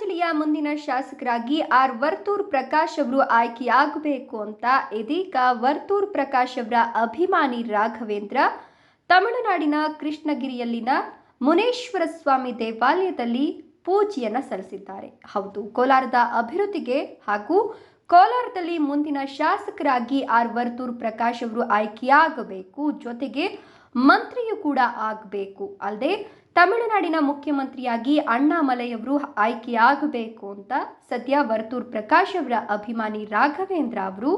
ಜಿಲ್ಲೆಯ ಮುಂದಿನ ಶಾಸಕರಾಗಿ ಆರ್ ವರ್ತೂರ್ ಪ್ರಕಾಶ್ ಅವರು ಆಯ್ಕೆಯಾಗಬೇಕು ಅಂತ ಇದೀಗ ವರ್ತೂರ್ ಪ್ರಕಾಶ್ ಅವರ ಅಭಿಮಾನಿ ರಾಘವೇಂದ್ರ, ತಮಿಳುನಾಡಿನ ಕೃಷ್ಣಗಿರಿಯಲ್ಲಿನ ಮುನೇಶ್ವರ ಸ್ವಾಮಿ ದೇವಾಲಯದಲ್ಲಿ ಪೂಜೆಯನ್ನ ಸಲ್ಲಿಸಿದ್ದಾರೆ. ಹೌದು, ಕೋಲಾರದ ಅಭಿವೃದ್ಧಿಗೆ ಹಾಗೂ ಕೋಲಾರದಲ್ಲಿ ಮುಂದಿನ ಶಾಸಕರಾಗಿ ಆರ್ ವರ್ತೂರ್ ಪ್ರಕಾಶ್ ಅವರು ಆಯ್ಕೆಯಾಗಬೇಕು ಜೊತೆಗೆ ಮಂತ್ರಿಯೂ ಕೂಡ ಆಗಬೇಕು. ಅಲ್ಲದೆ ತಮಿಳುನಾಡಿನ ಮುಖ್ಯಮಂತ್ರಿಯಾಗಿ ಅಣ್ಣಾಮಲೈಯವರು ಆಯ್ಕೆಯಾಗಬೇಕು ಅಂತ ಸದ್ಯ ವರ್ತೂರ್ ಪ್ರಕಾಶ್ ಅವರ ಅಭಿಮಾನಿ ರಾಘವೇಂದ್ರ ಅವರು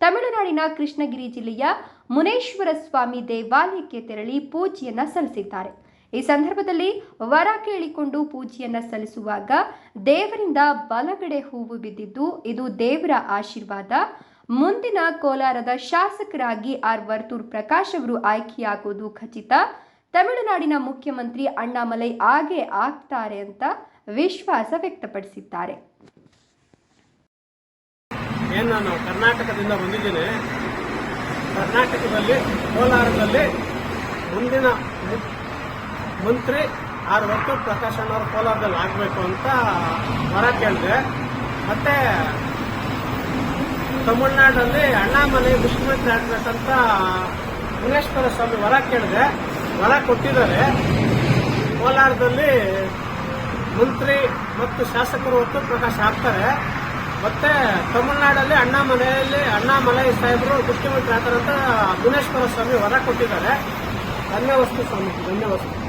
ತಮಿಳುನಾಡಿನ ಕೃಷ್ಣಗಿರಿ ಜಿಲ್ಲೆಯ ಮುನೇಶ್ವರ ಸ್ವಾಮಿ ದೇವಾಲಯಕ್ಕೆ ತೆರಳಿ ಪೂಜೆಯನ್ನ ಸಲ್ಲಿಸಿದ್ದಾರೆ. ಈ ಸಂದರ್ಭದಲ್ಲಿ ವರ ಕೇಳಿಕೊಂಡು ಪೂಜೆಯನ್ನ ಸಲ್ಲಿಸುವಾಗ ದೇವರಿಂದ ಬಲಗಡೆ ಹೂವು ಬಿದ್ದಿದ್ದು ಇದು ದೇವರ ಆಶೀರ್ವಾದ. ಮುಂದಿನ ಕೋಲಾರದ ಶಾಸಕರಾಗಿ ಆರ್ ವರ್ತೂರ್ ಪ್ರಕಾಶ್ ಅವರು ಆಯ್ಕೆಯಾಗುವುದು ಖಚಿತ. ತಮಿಳುನಾಡಿನ ಮುಖ್ಯಮಂತ್ರಿ ಅಣ್ಣಾಮಲೈ ಆಗೇ ಆಗ್ತಾರೆ ಅಂತ ವಿಶ್ವಾಸ ವ್ಯಕ್ತಪಡಿಸಿದ್ದಾರೆ. ಏನು ನಾನು ಕರ್ನಾಟಕದಿಂದ ಬಂದಿದ್ದೇನೆ. ಕರ್ನಾಟಕದಲ್ಲಿ, ಕೋಲಾರದಲ್ಲಿ ಮುಂದಿನ ಮಂತ್ರಿ ಆರ್ ವರ್ತೂರ್ ಪ್ರಕಾಶ್ ಅವರು ಕೋಲಾರದಲ್ಲಿ ಆಗಬೇಕು ಅಂತ ಹೊರ ಕೇಳಿದೆ. ಮತ್ತೆ ತಮಿಳ್ನಾಡಲ್ಲಿ ಅಣ್ಣಾಮಲೆ ಮುಖ್ಯಮಂತ್ರಿ ಆಗ್ಬೇಕಂತ ಮುನೇಶ್ವರ ಸ್ವಾಮಿ ವರ ಕೇಳಿದೆ. ವರ ಕೊಟ್ಟಿದ್ದಾರೆ. ಕೋಲಾರದಲ್ಲಿ ಮಂತ್ರಿ ಮತ್ತು ಶಾಸಕರು ಹೊತ್ತು ಪ್ರಕಾಶ ಆಗ್ತಾರೆ ಮತ್ತೆ ತಮಿಳುನಾಡಲ್ಲಿ ಅಣ್ಣಾಮಲೆಯಲ್ಲಿ ಅಣ್ಣಾಮಲೈ ಸಾಹೇಬರು ಮುಖ್ಯಮಂತ್ರಿ ಆತರಂತ ಅಂತ ಮುನೇಶ್ವರ ಸ್ವಾಮಿ ವರ ಕೊಟ್ಟಿದ್ದಾರೆ. ಧನ್ಯವಸ್ತು ಸ್ವಾಮಿ, ಧನ್ಯವಾದ.